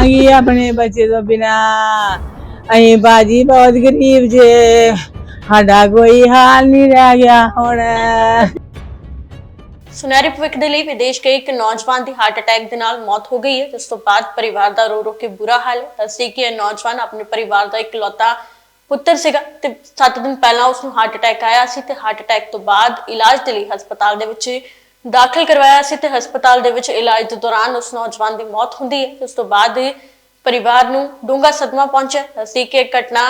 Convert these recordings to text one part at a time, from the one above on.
ਜਾਵਾਂਗੀ ਆਪਣੇ ਬੱਚੇ ਤੋਂ ਬਿਨਾ। ਅਸੀਂ ਬਾਜੀ ਬਹੁਤ ਗਰੀਬ ਜੇ। ਸਾਡਾ ਕੋਈ ਹਾਲ ਨਹੀਂ ਰਹਿ ਗਿਆ ਹੁਣ। ਸੁਨਹਿਰੀ ਭਵਿੱਖ ਦੇ ਲਈ ਵਿਦੇਸ਼ ਗਏ ਇੱਕ ਨੌਜਵਾਨ ਦੀ ਹਾਰਟ ਅਟੈਕ ਦੇ ਨਾਲ ਮੌਤ ਹੋ ਗਈ ਹੈ, ਜਿਸ ਤੋਂ ਬਾਅਦ ਪਰਿਵਾਰ ਦਾ ਰੋ ਰੋ ਕੇ ਬੁਰਾ ਹਾਲ ਹੈ। ਦੱਸੀ ਕਿ ਇਹ ਨੌਜਵਾਨ ਆਪਣੇ ਪਰਿਵਾਰ ਦਾ ਇਕਲੌਤਾ ਪੁੱਤਰ ਸੀਗਾ ਤੇ 7 ਦਿਨ ਪਹਿਲਾਂ ਉਸ ਨੂੰ ਹਾਰਟ ਅਟੈਕ ਆਇਆ ਸੀ ਤੇ ਹਾਰਟ ਅਟੈਕ ਤੋਂ ਬਾਅਦ ਇਲਾਜ ਦੇ ਲਈ ਹਸਪਤਾਲ ਦੇ ਵਿੱਚ ਦਾਖਲ ਕਰਵਾਇਆ ਸੀ ਤੇ ਹਸਪਤਾਲ ਦੇ ਵਿੱਚ ਇਲਾਜ ਦੇ ਦੌਰਾਨ ਉਸ ਨੌਜਵਾਨ ਦੀ ਮੌਤ ਹੁੰਦੀ ਹੈ। ਉਸ ਤੋਂ ਬਾਅਦ ਪਰਿਵਾਰ ਨੂੰ ਡੂੰਘਾ ਸਦਮਾ ਪਹੁੰਚਿਆ। ਦੱਸੀ ਕਿ ਘਟਨਾ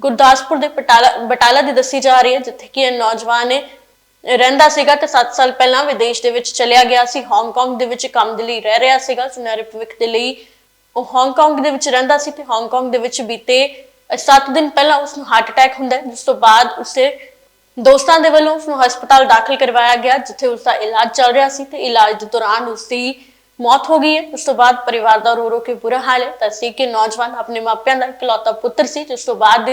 ਗੁਰਦਾਸਪੁਰ ਦੇ ਬਟਾਲਾ ਬਟਾਲਾ ਦੀ ਦੱਸੀ ਜਾ ਰਹੀ ਹੈ, ਜਿੱਥੇ ਕਿ ਇਹ ਨੌਜਵਾਨ ਰਹਿੰਦਾ ਸੀਗਾ ਤੇ 7 ਸਾਲ ਪਹਿਲਾਂ ਵਿਦੇਸ਼ ਦੇ ਵਿੱਚ ਚਲਿਆ ਗਿਆ ਸੀ। ਹਾਂਗਕਾਂਗ ਦੇ ਵਿੱਚ ਕੰਮ ਦੇ ਲਈ ਰਹਿ ਰਿਹਾ ਸੀਗਾ। ਸੁਨਹਿਰੇ ਭਵਿੱਖ ਦੇ ਲਈ ਉਹ ਹਾਂਗਕਾਂਗ ਦੇ ਵਿੱਚ ਰਹਿੰਦਾ ਸੀ ਤੇ ਹਾਂਗਕਾਂਗ ਦੇ ਵਿੱਚ ਬੀਤੇ 7 ਦਿਨ ਪਹਿਲਾਂ ਉਸ ਨੂੰ ਹਾਰਟ ਅਟੈਕ ਹੁੰਦਾ ਹੈ। ਜਿਸ ਤੋਂ ਬਾਅਦ ਉਸੇ ਦੋਸਤਾਂ ਦੇ ਵੱਲੋਂ ਉਸ ਨੂੰ ਹਸਪਤਾਲ ਦਾਖਲ ਕਰਵਾਇਆ ਗਿਆ, ਜਿੱਥੇ ਉਸ ਦਾ ਇਲਾਜ ਚੱਲ ਰਿਹਾ ਸੀ ਤੇ ਇਲਾਜ ਦੇ ਦੌਰਾਨ ਉਸ ਦੀ ਮੌਤ ਹੋ ਗਈ ਹੈ। ਉਸ ਤੋਂ ਬਾਅਦ ਪਰਿਵਾਰ ਦਾ ਰੋ ਰੋ ਕੇ ਬੁਰਾ ਹਾਲ ਹੈ। ਦੱਸੀ ਕਿ ਨੌਜਵਾਨ ਆਪਣੇ ਮਾਪਿਆਂ ਦਾ ਇਕਲੌਤਾ ਪੁੱਤਰ ਸੀ, ਜਿਸ ਤੋਂ ਬਾਅਦ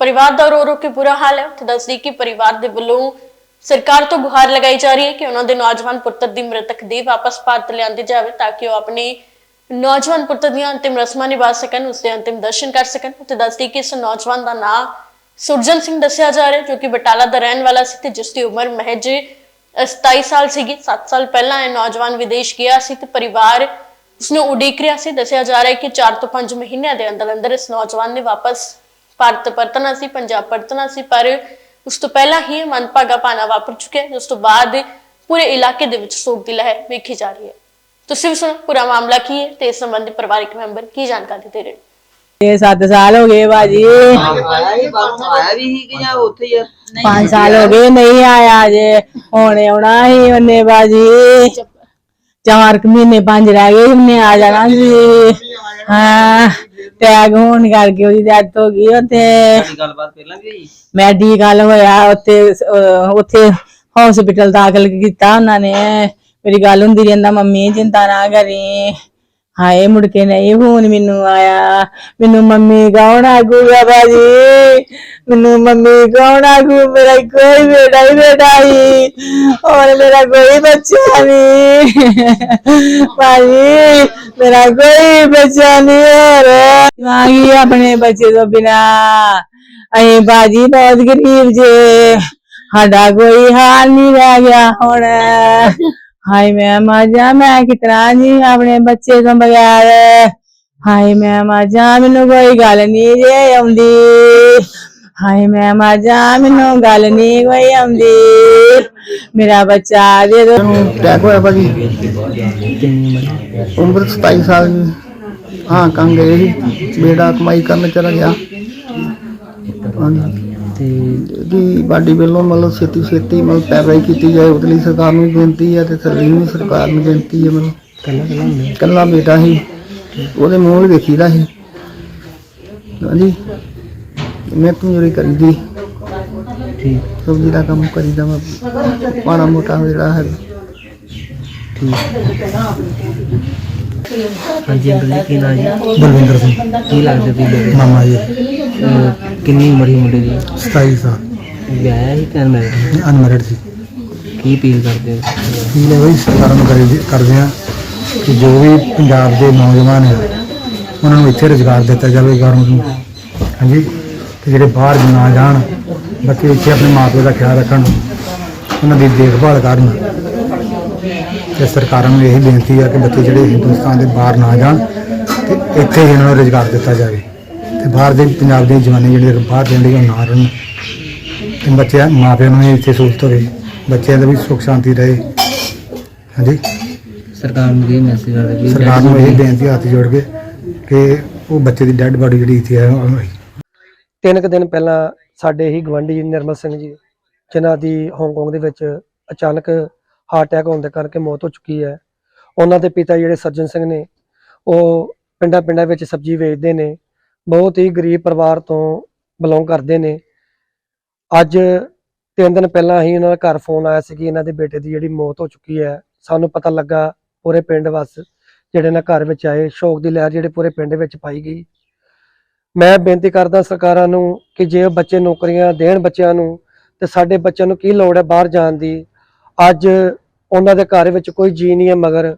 ਪਰਿਵਾਰ ਦਾ ਰੋ ਰੋ ਕੇ ਬੁਰਾ ਹਾਲ ਹੈ। ਉੱਥੇ ਦੱਸਦੀ ਕਿ ਪਰਿਵਾਰ ਦੇ ਵੱਲੋਂ ਸਰਕਾਰ ਤੋਂ ਗੁਹਾਰ ਲਗਾਈ ਜਾ ਰਹੀ ਹੈ ਕਿ ਉਹਨਾਂ ਦੇ ਨੌਜਵਾਨ ਪੁੱਤਰ ਦੀ ਮ੍ਰਿਤਕ ਦੇਹ ਵਾਪਸ ਭਾਰਤ ਲਿਆਂਦੀ ਜਾਵੇ ਤਾਂ ਕਿ ਉਹ ਆਪਣੇ ਨੌਜਵਾਨ ਪੁੱਤਰ ਦੀਆਂ ਅੰਤਿਮ ਰਸਮਾਂ ਨਿਭਾ ਸਕਣ, ਉਸ ਦੇ ਅੰਤਿਮ ਦਰਸ਼ਨ ਕਰ ਸਕਣ। ਉੱਥੇ ਦੱਸਦੀ ਕਿ ਇਸ ਨੌਜਵਾਨ ਦਾ ਨਾਂ ਸੁਰਜਨ ਸਿੰਘ ਦੱਸਿਆ ਜਾ ਰਿਹਾ ਜੋ ਕਿ ਬਟਾਲਾ ਦਾ ਰਹਿਣ ਵਾਲਾ ਸੀ ਤੇ ਜਿਸ ਦੀ ਉਮਰ ਮਹਿਜ 27 ਸਾਲ ਸੀਗੀ। 7 ਸਾਲ ਪਹਿਲਾਂ ਇਹ ਨੌਜਵਾਨ ਵਿਦੇਸ਼ ਗਿਆ ਸੀ ਤੇ ਪਰਿਵਾਰ ਉਸਨੂੰ ਉਡੀਕ ਰਿਹਾ ਸੀ। ਦੱਸਿਆ ਜਾ ਰਿਹਾ ਹੈ ਕਿ 4 ਤੋਂ 5 ਮਹੀਨਿਆਂ ਦੇ ਅੰਦਰ ਅੰਦਰ ਇਸ ਨੌਜਵਾਨ ਨੇ ਵਾਪਸ ਭਾਰਤ ਪਰਤਣਾ ਸੀ, ਪੰਜਾਬ ਪਰਤਣਾ ਸੀ, ਪਰ ਉਸ ਤੋਂ ਪਹਿਲਾਂ ਹੀ ਇਹ ਮੰਦਭਾਗਾ ਪਾਣਾ ਵਾਪਰ ਚੁੱਕਿਆ ਹੈ। ਉਸ ਤੋਂ ਬਾਅਦ ਪੂਰੇ ਇਲਾਕੇ ਦੇ ਵਿੱਚ ਸੋਗ ਦੀ ਲਹਿਰ ਵੇਖੀ ਜਾ ਰਹੀ ਹੈ। ਤੁਸੀਂ ਵੀ ਸੁਣੋ, ਪੂਰਾ ਮਾਮਲਾ ਕੀ ਹੈ ਤੇ ਇਸ ਸੰਬੰਧੀ ਪਰਿਵਾਰਕ ਮੈਂਬਰ ਕੀ ਜਾਣਕਾਰੀ ਦੇ ਰਹੇ ਇਹ 7 ਸਾਲ ਹੋ ਗਏ ਬਾਜੀ ਆਇਆ ਵੀ ਸੀ ਕਿ ਜਾਂ ਉੱਥੇ ਹੀ ਆ? 5 ਸਾਲ ਹੋ ਗਏ ਨਹੀਂ ਆਇਆ ਜੇ ਹੁਣ ਆਉਣਾ ਹੀ ਉਹਨੇ ਬਾਜੀ ਚਾਰ ਕੁ ਮਹੀਨੇ ਪੰਜ ਰਹਿ ਗਏ ਉਹਨੇ ਆ ਜਾਣਾ ਸੀ। ਹਾਂ ਟੈਗ ਹੋਣ ਕਰਕੇ ਉਹਦੀ ਡੈਥ ਹੋ ਗਈ ਉੱਥੇ। ਸਾਡੀ ਗੱਲਬਾਤ ਪਹਿਲਾਂ ਵੀ ਹੋਈ ਮੈਡੀਕਲ ਹੋਇਆ ਉੱਥੇ ਅਹ, ਉੱਥੇ ਹਸਪੀਟਲ ਦਾਖਲ ਕੀਤਾ ਉਹਨਾਂ ਨੇ। ਮੇਰੀ ਗੱਲ ਹੁੰਦੀ ਰਹਿੰਦਾ ਮੰਮੀ ਚਿੰਤਾ ਨਾ ਕਰੀ। ਹਾਏ ਮੁੜ ਕੇ ਨਹੀਂ ਫੋਨ ਮੈਨੂੰ ਆਇਆ, ਮੈਨੂੰ ਮੰਮੀ ਕੌਣ ਆਗੂਗਾ ਬਾਜੀ? ਮੈਨੂੰ ਮੰਮੀ ਕੌਣ ਆਗੂ? ਮੇਰਾ ਕੋਈ ਬੇਟਾ ਹੀ ਬੇਟਾ ਹੀ ਔਰ ਮੇਰਾ ਕੋਈ ਬੱਚਾ ਨਹੀਂ। ਬਾਜੀ, ਮੇਰਾ ਕੋਈ ਬੱਚਾ ਨਹੀਂ, ਹੋਰ। ਮਾਂਗੀ ਆਪਣੇ ਬੱਚੇ ਤੋਂ ਬਿਨਾ। ਅਸੀਂ ਬਾਜੀ ਬਹੁਤ ਗਰੀਬ ਜੇ, ਸਾਡਾ ਕੋਈ ਹਾਲ ਨਹੀਂ ਰਹਿ ਗਿਆ ਹੁਣ। ਹਾਏ ਮੈਂ ਮਾਜਾ ਮੈਂ ਕਿਤਨਾ ਜੀ, ਆਪਣੇ ਬੱਚੇ ਤੋਂ ਬਗੈਰ। ਹਾਏ ਮੈਂ ਮਾਜਾ ਮੈਨੂੰ ਕੋਈ ਗੱਲ ਨਹੀਂ ਜੇ ਆਉਂਦੀ। ਹਾਏ ਮੈਂ ਮਾਜਾ ਮੈਨੂੰ ਗੱਲ ਨਹੀਂ ਕੋਈ ਆਉਂਦੀ। ਮੇਰਾ ਬੱਚਾ ਦੇ ਦੋ। ਅਟੈਕ ਹੋਇਆ ਭਾਜੀ। ਉਮਰ 27 ਸਾਲ ਦੀ। ਹਾਂ, ਕੰਗ ਗਏ ਸੀ। ਬੇੜਾ ਕਮਾਈ ਕਰਨ ਚਲਾ ਗਿਆ। ਹਾਂਜੀ। ਤੇ ਦੀ ਬਾਡੀ ਵੱਲੋਂ ਮਤਲਬ ਛੇਤੀ ਛੇਤੀ ਮਤਲਬ ਪੈਰਵਾਈ ਕੀਤੀ ਜਾਏ ਉਹਦੇ ਲਈ ਸਰਕਾਰ ਨੂੰ ਬੇਨਤੀ ਹੈ ਤੇ ਥੱਲੇ ਵੀ ਸਰਕਾਰ ਨੂੰ ਬੇਨਤੀ ਹੈ ਮਤਲਬ। ਕੱਲਾ ਕੱਲਾ ਕੱਲਾ ਬੇਟਾ ਸੀ ਉਹਦੇ ਮੂੰਹ ਵੀ ਵੇਖੀਦਾ ਸੀ ਹਾਂਜੀ? ਮੈਂ ਤੂੰ ਜਿਹੜੀ ਕਰੀਦੀ ਠੀਕ। ਸਬਜ਼ੀ ਦਾ ਕੰਮ ਕਰੀਦਾ ਮੈਂ। ਮਾੜਾ ਮੋਟਾ ਜਿਹੜਾ ਹੈ ਹਾਂਜੀ ਅੰਕਲ ਜੀ ਕੀ ਨਾਮ ਜੀ? ਬਲਵਿੰਦਰ ਸਿੰਘ। ਕੀ ਲੱਗਦਾ ਤੁਸੀਂ ਬੇਟੇ ਮਾਮਾ ਜੀ। ਅਹ ਕਿੰਨੀ ਉਮਰ ਸੀ ਮੁੰਡੇ ਦੀ? 27 ਸਾਲ। ਵਿਆਹਿਆ ਹੀ ਕਰ ਮੈਰਿਡ ਅਨਮੈਰਿਡ ਸੀ। ਕੀ ਅਪੀਲ ਕਰਦੇ ਹੋ? ਵੀ ਸਰਕਾਰਾਂ ਨੂੰ ਕਰੀ ਕਰਦੇ ਆ ਕਿ ਜੋ ਵੀ ਪੰਜਾਬ ਦੇ ਨੌਜਵਾਨ ਹੈ ਉਹਨਾਂ ਨੂੰ ਇੱਥੇ ਰੁਜ਼ਗਾਰ ਦਿੱਤਾ ਜਾਵੇ ਗਵਰਨਮੈਂਟ ਨੂੰ। ਹਾਂਜੀ ਤੇ ਜਿਹੜੇ ਬਾਹਰ ਨਾ ਜਾਣ ਬੱਚੇ ਇੱਥੇ ਆਪਣੇ ਮਾਪੇ ਦਾ ਖਿਆਲ ਰੱਖਣ ਉਹਨਾਂ ਦੀ ਦੇਖਭਾਲ ਕਰਨ। ਤੇ ਸਰਕਾਰਾਂ ਨੂੰ ਇਹ ਬੇਨਤੀ ਹੈ ਕਿ ਬੱਚੇ ਜਿਹੜੇ ਹਿੰਦੁਸਤਾਨ ਦੇ ਬਾਹਰ ਨਾ ਜਾਣ ਤੇ ਇੱਥੇ ਹੀ ਇਹਨਾਂ ਨੂੰ ਰੁਜ਼ਗਾਰ ਦਿੱਤਾ ਜਾਵੇ। ਤੇ ਬਾਹਰ ਦੇ ਪੰਜਾਬ ਦੇ ਜਵਾਨੇ ਜਿਹੜੇ ਬਾਹਰ ਜਾਂਦੇ ਉਹ ਨਾ ਰਹਿਣ। ਤੇ ਬੱਚਿਆਂ ਮਾਪਿਆਂ ਨੂੰ ਵੀ ਇੱਥੇ ਸਹੂਲਤ ਹੋਵੇ ਬੱਚਿਆਂ ਦਾ ਵੀ ਸੁੱਖ ਸ਼ਾਂਤੀ ਰਹੇ। ਹਾਂਜੀ? ਸਰਕਾਰ ਨੂੰ ਕੀ ਮੈਸੇਜ ਕਰਦੇ ਵੀ ਸਰਕਾਰ ਨੂੰ ਇਹ ਬੇਨਤੀ ਹੱਥ ਜੋੜ ਕੇ ਕਿ ਉਹ ਬੱਚੇ ਦੀ ਡੈੱਡ ਬਾਡੀ ਜਿਹੜੀ ਇੱਥੇ ਹੈ ਉਹ ਤਿੰਨ ਕੁ ਦਿਨ ਪਹਿਲਾਂ ਸਾਡੇ ਹੀ ਗਵੰਡੀ ਨਿਰਮਲ ਸਿੰਘ ਜੀ ਜਿਨ੍ਹਾਂ ਦੀ ਹਾਂਗਕਾਂਗ ਦੇ ਵਿੱਚ ਅਚਾਨਕ ਹਾਰਟ ਅਟੈਕ ਹੋਣ ਦੇ ਕਰਕੇ ਮੌਤ ਹੋ ਚੁੱਕੀ ਹੈ। ਉਹਨਾਂ ਦੇ ਪਿਤਾ ਜਿਹੜੇ ਸੱਜਣ ਸਿੰਘ ਨੇ, ਉਹ ਪਿੰਡਾਂ ਪਿੰਡਾਂ ਵਿੱਚ ਸਬਜ਼ੀ ਵੇਚਦੇ ਨੇ, ਬਹੁਤ ਹੀ ਗਰੀਬ ਪਰਿਵਾਰ ਤੋਂ ਬਿਲੋਂਗ ਕਰਦੇ ਨੇ। ਅੱਜ ਤਿੰਨ ਦਿਨ ਪਹਿਲਾਂ ਹੀ ਉਹਨਾਂ ਦਾ ਘਰ ਫੋਨ ਆਇਆ ਸੀ ਕਿ ਇਹਨਾਂ ਦੇ ਬੇਟੇ ਦੀ ਜਿਹੜੀ ਮੌਤ ਹੋ ਚੁੱਕੀ ਹੈ। ਸਾਨੂੰ ਪਤਾ ਲੱਗਾ ਪੂਰੇ ਪਿੰਡ ਵਸ ਜਿਹੜੇ ਨਾ ਘਰ ਵਿੱਚ ਆਏ, ਸ਼ੋਕ ਦੀ ਲਹਿਰ ਜਿਹੜੇ ਪੂਰੇ ਪਿੰਡ ਵਿੱਚ ਪਾਈ ਗਈ। ਮੈਂ ਬੇਨਤੀ ਕਰਦਾ ਸਰਕਾਰਾਂ ਨੂੰ ਕਿ ਜੇ ਉਹ ਬੱਚੇ ਨੌਕਰੀਆਂ ਦੇਣ ਬੱਚਿਆਂ ਨੂੰ, ਤੇ ਸਾਡੇ ਬੱਚਿਆਂ ਨੂੰ ਕੀ ਲੋੜ ਹੈ ਬਾਹਰ ਜਾਣ ਦੀ? ਅੱਜ ਉਹਨਾਂ ਦੇ ਘਰ ਵਿੱਚ ਕੋਈ ਜੀ ਨਹੀਂ ਹੈ, ਮਗਰ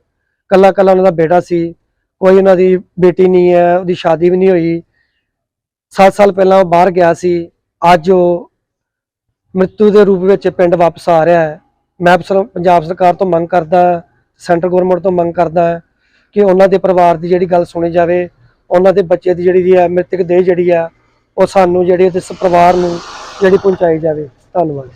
ਕੱਲਾ ਕੱਲਾ ਉਹਨਾਂ ਦਾ ਬੇਟਾ ਸੀ, ਕੋਈ ਉਹਨਾਂ ਦੀ ਬੇਟੀ ਨਹੀਂ ਹੈ, ਉਹਦੀ ਸ਼ਾਦੀ ਵੀ ਨਹੀਂ ਹੋਈ। 7 ਸਾਲ ਪਹਿਲਾਂ ਉਹ ਬਾਹਰ ਗਿਆ ਸੀ। ਅੱਜ ਉਹ ਮ੍ਰਿਤੂ ਦੇ ਰੂਪ ਵਿੱਚ ਪਿੰਡ ਵਾਪਸ ਆ ਰਿਹਾ ਹੈ। ਮੈਂ ਸਰ- ਪੰਜਾਬ ਸਰਕਾਰ ਤੋਂ ਮੰਗ ਕਰਦਾ, ਸੈਂਟਰ ਗਵਰਨਮੈਂਟ ਤੋਂ ਮੰਗ ਕਰਦਾ ਕਿ ਉਹਨਾਂ ਦੇ ਪਰਿਵਾਰ ਦੀ ਜਿਹੜੀ ਗੱਲ ਸੁਣੀ ਜਾਵੇ, ਉਹਨਾਂ ਦੇ ਬੱਚੇ ਦੀ ਜਿਹੜੀ ਹੈ, ਮ੍ਰਿਤਕ ਦੇਹ ਜਿਹੜੀ ਆ ਉਹ ਸਾਨੂੰ ਜਿਹੜੀ ਇਸ ਪਰਿਵਾਰ ਨੂੰ ਜਿਹੜੀ ਪਹੁੰਚਾਈ ਜਾਵੇ। ਧੰਨਵਾਦ।